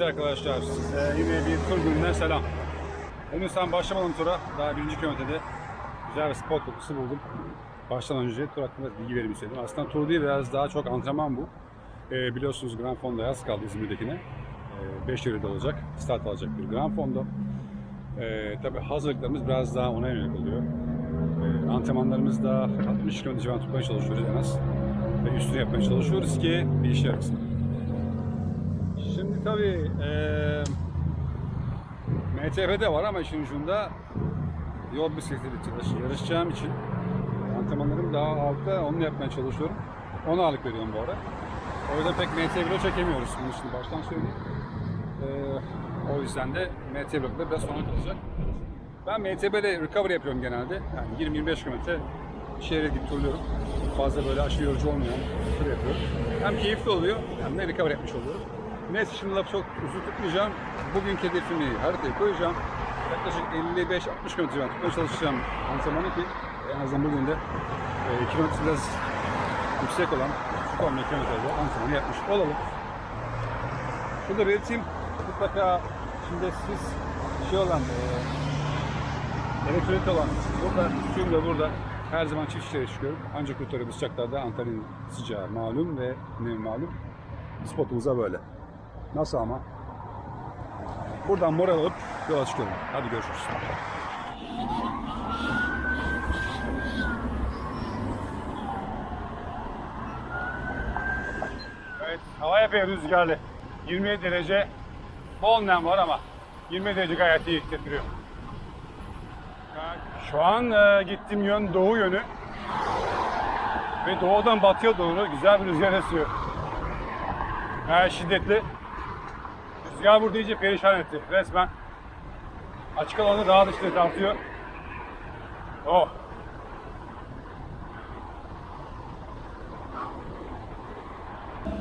Evet arkadaşlar, e, yine bir tur gününden selam. Henüz sen başlamadım tura, daha birinci kilometrede güzel bir spot kokusu buldum. Baştan önce tur hakkında bilgi vereyim istedim. Aslında tur değil, biraz daha çok antrenman bu. E, biliyorsunuz Grand Fondo yaz kaldı İzmir'dekine. 5 e, olacak, start alacak bir Grand Fondo. E, tabii hazırlıklarımız biraz daha ona yönelik oluyor. E, antrenmanlarımız da 60 km civarında tutmaya çalışıyoruz en az. Ve üstünü yapmaya çalışıyoruz ki bir işe yarasın. Şimdi tabii eee MTB'de var ama işin ucunda yol bisikleti çalış- yarışacağım için antrenmanlarım daha altta onu yapmaya çalışıyorum. Ona ağırlık veriyorum bu ara. O yüzden pek MT bloğu çekemiyoruz. Bunu şimdi baştan söyleyeyim. Eee, o yüzden de MT blokları biraz sona kalacak. Ben MTB'de recovery yapıyorum genelde. Yani 20-25 kilometre şehre gidip turluyorum. Fazla böyle aşırı yorucu olmayan tur yapıyorum. Hem keyifli oluyor hem de recovery yapmış oluyorum. Neyse şimdi lafı çok uzun tutmayacağım. Bugünkü hedefimi haritaya koyacağım. Yaklaşık 55-60 km civarında tutmaya çalışacağım antrenmanı ki en azından bugün de e, kilometre biraz yüksek olan şu 10 kilometrede antrenmanı yapmış olalım. Şurada belirteyim. Mutlaka şimdi siz şey olan e, elektronik olan burada, suyum da burada. Her zaman çift şişeye çıkıyorum. Ancak kurtarıyor bu sıcaklarda Antalya'nın sıcağı malum ve ne malum. Spotumuza böyle. Nasıl ama? Buradan moral alıp yola çıkıyorum. Hadi görüşürüz. Evet, hava epey rüzgarlı. 27 derece bol nem var ama 20 derece gayet iyi hissettiriyor. Şu an e, gittiğim yön doğu yönü. Ve doğudan batıya doğru güzel bir rüzgar esiyor. Gayet şiddetli. Burada iyice perişan etti resmen. Açık alanı daha da şiddet artıyor. Oh.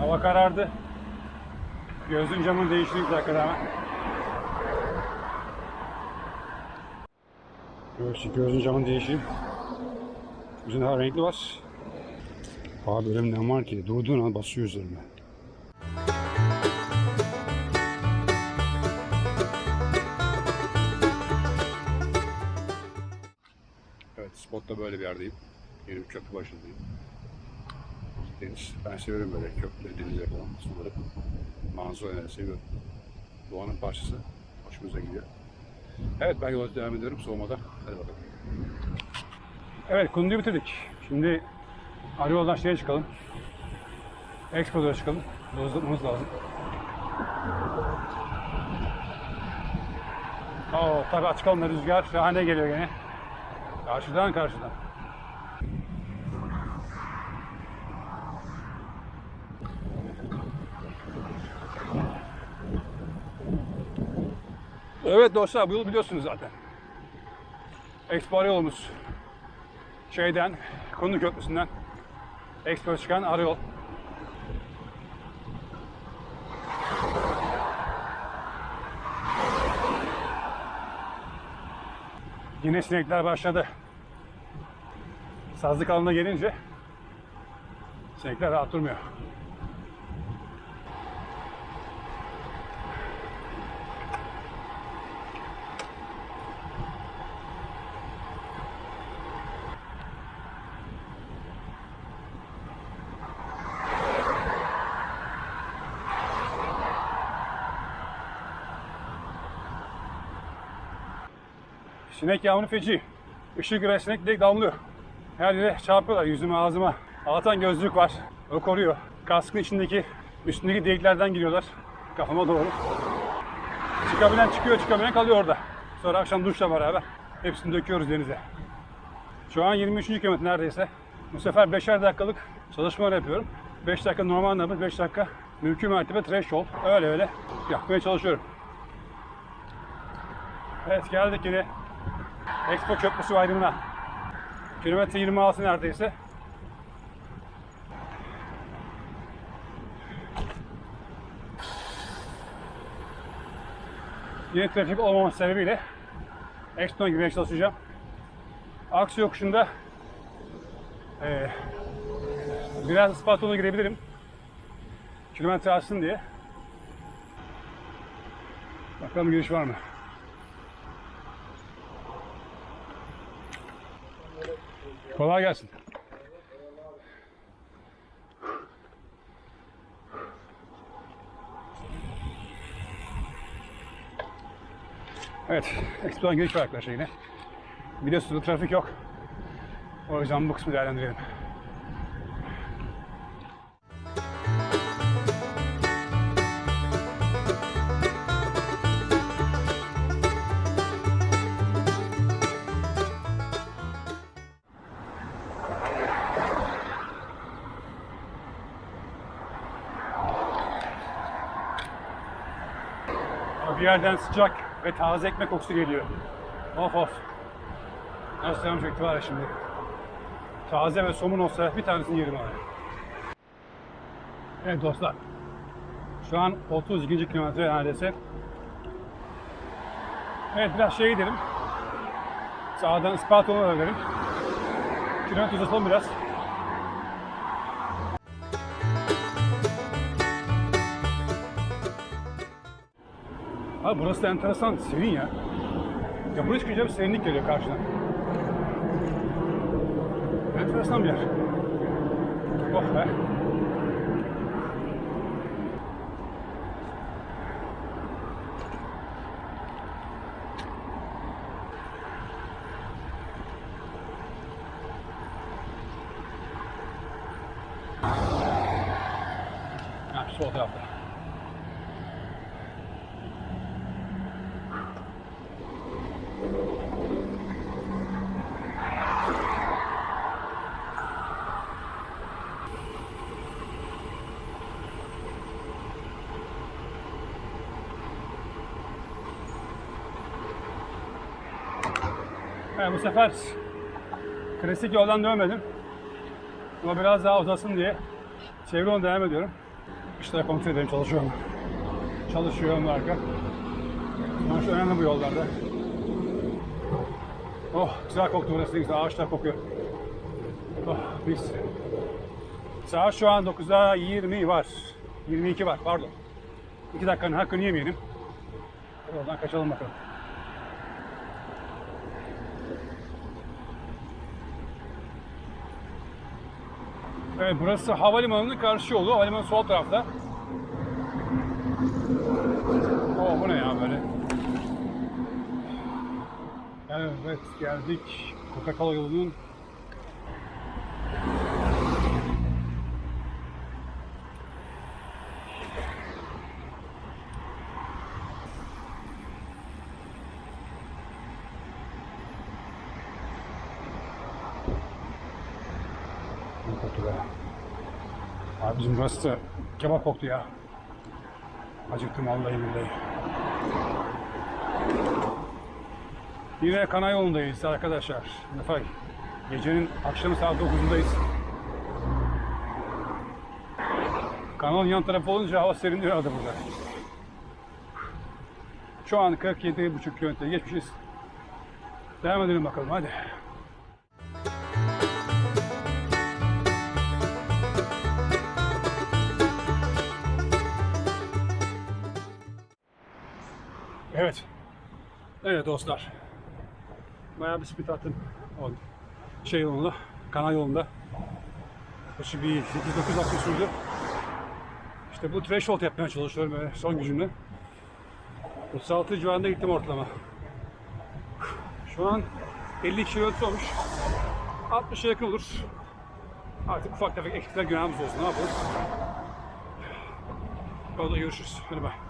Hava karardı. Gözün camın değişti bir dakikada hemen. Göğsü, gözün camın değişeyim. Gözün daha renkli var. Abi öyle var ki durduğun an basıyor üzerime. Spotta böyle bir yerdeyim. Yeni bir köprü başındayım. Deniz. Ben seviyorum böyle köprüleri, denizleri falan, suları. Manzaraları seviyorum. Doğanın parçası. Hoşumuza gidiyor. Evet ben yola devam ediyorum soğumada. Hadi bakalım. Evet Kundu'yu bitirdik. Şimdi Arıyol'dan şeye çıkalım. Expo'da çıkalım. Hızlatmamız lazım. Oo, tabii açık alanda rüzgar şahane geliyor gene. Karşıdan karşıdan. Evet dostlar bu yolu biliyorsunuz zaten. Expo yolumuz. Şeyden, Konu Köprüsü'nden Expo çıkan ara Yine sinekler başladı. Sazlık alanına gelince sinekler rahat durmuyor. Sinek yağmuru feci. Işık gören sinek direkt damlıyor. Her yere çarpıyorlar yüzüme ağzıma. Allah'tan gözlük var. O koruyor. Kaskın içindeki üstündeki deliklerden giriyorlar. Kafama doğru. Çıkabilen çıkıyor, çıkamayan kalıyor orada. Sonra akşam duşla beraber hepsini döküyoruz denize. Şu an 23. kilometre neredeyse. Bu sefer 5'er dakikalık çalışmalar yapıyorum. 5 dakika normal nabız, 5 dakika mümkün mertebe threshold. Öyle öyle yapmaya çalışıyorum. Evet geldik yine Expo Köprüsü ayrımına. Kilometre 26 neredeyse. Yine trafik olmaması sebebiyle Expo'ya girmeye çalışacağım. Aksi yokuşunda eee biraz Isparta'ya girebilirim. Kilometre alsın diye. Bakalım giriş var mı? Kolay gelsin. Evet, Expo'dan giriş var arkadaşlar yine. Biliyorsunuz trafik yok. O yüzden bu kısmı değerlendirelim. Bir yerden sıcak ve taze ekmek kokusu geliyor. Of of. Nasıl çekti var ya şimdi. Taze ve somun olsa bir tanesini yerim abi. Evet dostlar. Şu an 32. kilometre neredeyse. Evet biraz şey gidelim. Sağdan Isparta'ya gidelim. Kilometre uzatalım biraz. Abi burası da enteresan, serin ya. Ya buraya çıkınca bir serinlik geliyor karşıdan. Enteresan bir yer. Oh be. Ha, şu sol tarafta. Evet, bu sefer klasik yoldan dönmedim. Ama biraz daha uzasın diye çevre yoluna devam ediyorum. İşte kontrol edelim çalışıyorum. Çalışıyor mu arka? Sonuçta önemli bu yollarda. Oh güzel koktu burası güzel ağaçlar kokuyor. Oh mis. Saat şu an 9'a 20 var. 22 var pardon. 2 dakikanın hakkını yemeyelim. Oradan kaçalım bakalım. Evet burası havalimanının karşı yolu. Havalimanı sol tarafta. Oo bu ne ya böyle? Evet geldik. Coca-Cola yolunun Ne koktu be. Abi bizim burası da kebap koktu ya. Acıktım vallahi billahi. Yine Kana yolundayız arkadaşlar. Nefay. Gecenin akşamı saat 9'undayız. Kanalın yan tarafı olunca hava serinliyor arada burada. Şu an 47,5 kilometre geçmişiz. Devam edelim bakalım hadi. Evet. Evet dostlar. Bayağı bir speed attım. Şey yolunda, kanal yolunda. Yaklaşık bir 8-9 dakika sürdü. İşte bu threshold yapmaya çalışıyorum böyle son gücümle. 36 civarında gittim ortalama. Şu an 50 kilometre olmuş. 60'a yakın olur. Artık ufak tefek eksikler günahımız olsun. Ne yapalım? Yolda görüşürüz. Hadi bay.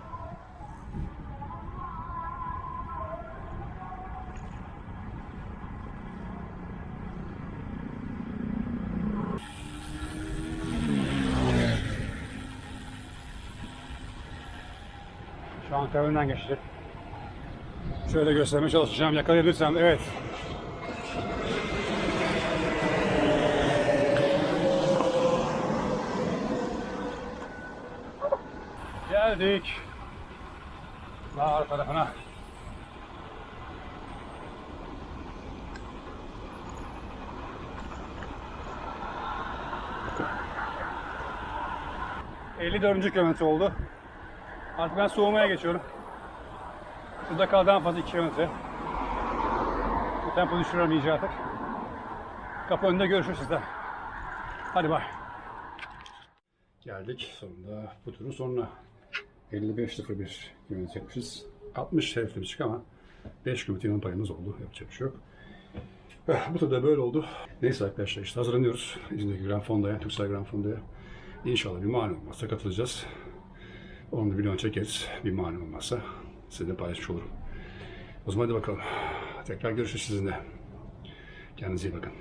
Şu an önünden geçti. Şöyle göstermeye çalışacağım. Yakalayabilirsem. Evet. Geldik. Dağ tarafına. ...54. kilometre oldu. Artık ben soğumaya geçiyorum. Burada kaldı en fazla 2 kilometre. Bu tempo düşürüyorum iyice artık. Kapı önünde görüşürüz sizden. Hadi bay. Geldik sonunda bu turun sonuna. 55.01 kilometre yapmışız. 60 hedeflemiştik ama 5 kilometre yılın payımız oldu. Yapacak bir şey yok. Eh, Bu turda böyle oldu. Neyse arkadaşlar işte hazırlanıyoruz. İzmir'deki Grand Fonda'ya, Türksel Grand Fonda'ya. İnşallah bir mani olmazsa katılacağız. Onu da videonu çekeriz. Bir mani olmazsa size de paylaşmış olurum. O zaman hadi bakalım. Tekrar görüşürüz sizinle. Kendinize iyi bakın.